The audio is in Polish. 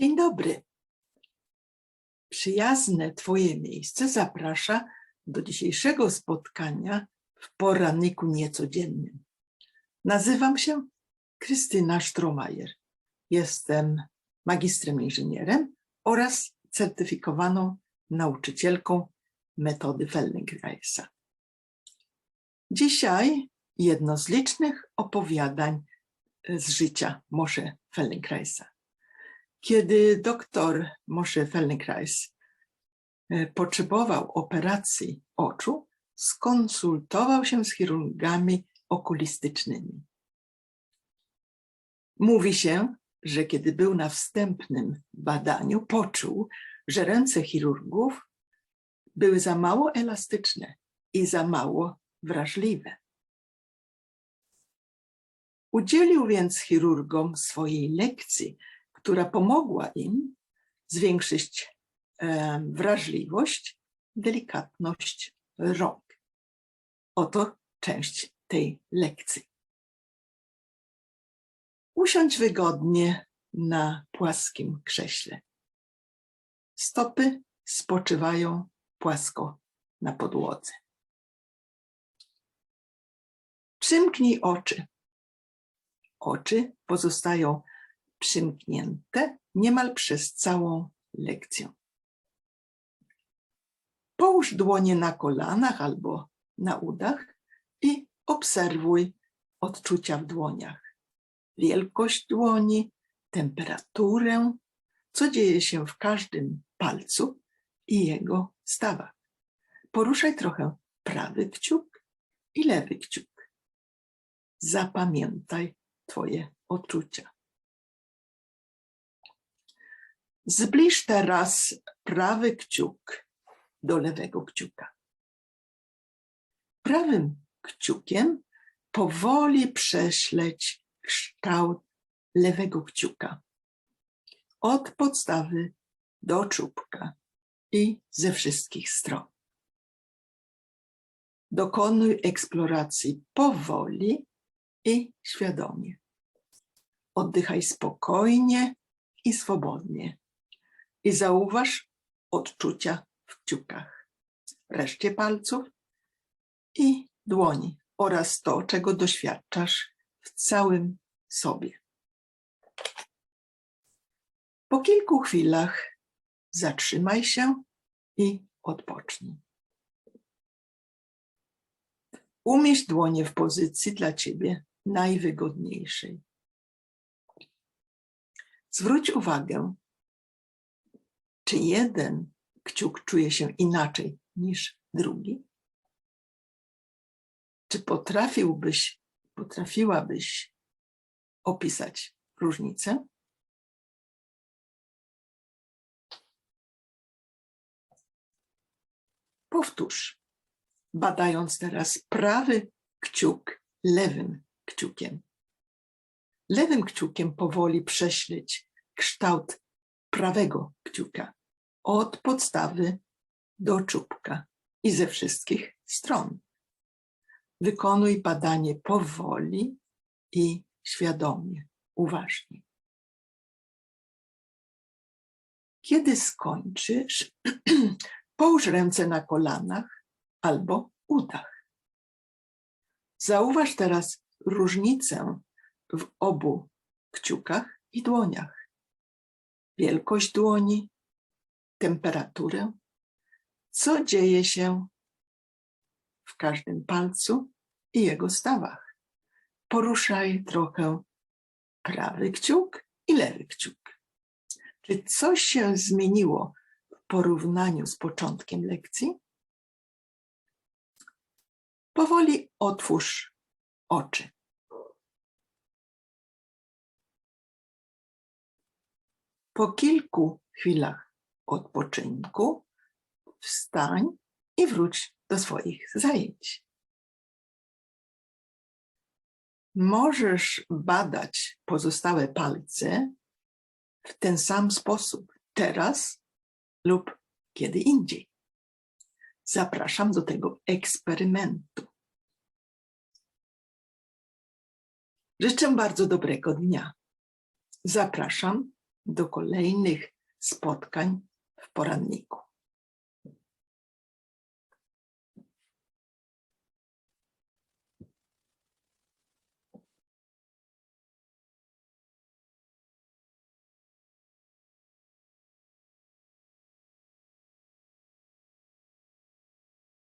Dzień dobry. Przyjazne Twoje miejsce zaprasza do dzisiejszego spotkania w poranniku niecodziennym. Nazywam się Krystyna Stromajer. Jestem magistrem inżynierem oraz certyfikowaną nauczycielką metody Feldenkraisa. Dzisiaj jedno z licznych opowiadań z życia Moshe Feldenkraisa. Kiedy doktor Moshe Feldenkrais e, potrzebował operacji oczu, skonsultował się z chirurgami okulistycznymi. Mówi się, że kiedy był na wstępnym badaniu, poczuł, że ręce chirurgów były za mało elastyczne i za mało wrażliwe. Udzielił więc chirurgom swojej lekcji, która pomogła im zwiększyć wrażliwość, delikatność rąk. Oto część tej lekcji. Usiądź wygodnie na płaskim krześle. Stopy spoczywają płasko na podłodze. Przymknij oczy. Oczy pozostają przymknięte niemal przez całą lekcję. Połóż dłonie na kolanach albo na udach i obserwuj odczucia w dłoniach. Wielkość dłoni, temperaturę, co dzieje się w każdym palcu i jego stawach. Poruszaj trochę prawy kciuk i lewy kciuk. Zapamiętaj Twoje odczucia. Zbliż teraz prawy kciuk do lewego kciuka. Prawym kciukiem powoli prześleć kształt lewego kciuka. Od podstawy do czubka i ze wszystkich stron. Dokonuj eksploracji powoli i świadomie. Oddychaj spokojnie i swobodnie i zauważ odczucia w kciukach, reszcie palców i dłoni oraz to, czego doświadczasz w całym sobie. Po kilku chwilach zatrzymaj się i odpocznij. Umieść dłonie w pozycji dla Ciebie najwygodniejszej. Zwróć uwagę czy jeden kciuk czuje się inaczej niż drugi? Czy potrafiłbyś, potrafiłabyś opisać różnicę? Powtórz, badając teraz prawy kciuk lewym kciukiem. Lewym kciukiem powoli prześleć kształt prawego kciuka od podstawy do czubka i ze wszystkich stron. Wykonuj badanie powoli i świadomie, uważnie. Kiedy skończysz, połóż ręce na kolanach albo udach. Zauważ teraz różnicę w obu kciukach i dłoniach. Wielkość dłoni, temperaturę, co dzieje się w każdym palcu i jego stawach. Poruszaj trochę prawy kciuk i lewy kciuk. Czy coś się zmieniło w porównaniu z początkiem lekcji? Powoli otwórz oczy. Po kilku chwilach odpoczynku, wstań i wróć do swoich zajęć. Możesz badać pozostałe palce w ten sam sposób, teraz lub kiedy indziej. Zapraszam do tego eksperymentu. Życzę bardzo dobrego dnia. Zapraszam Do kolejnych spotkań w poranniku.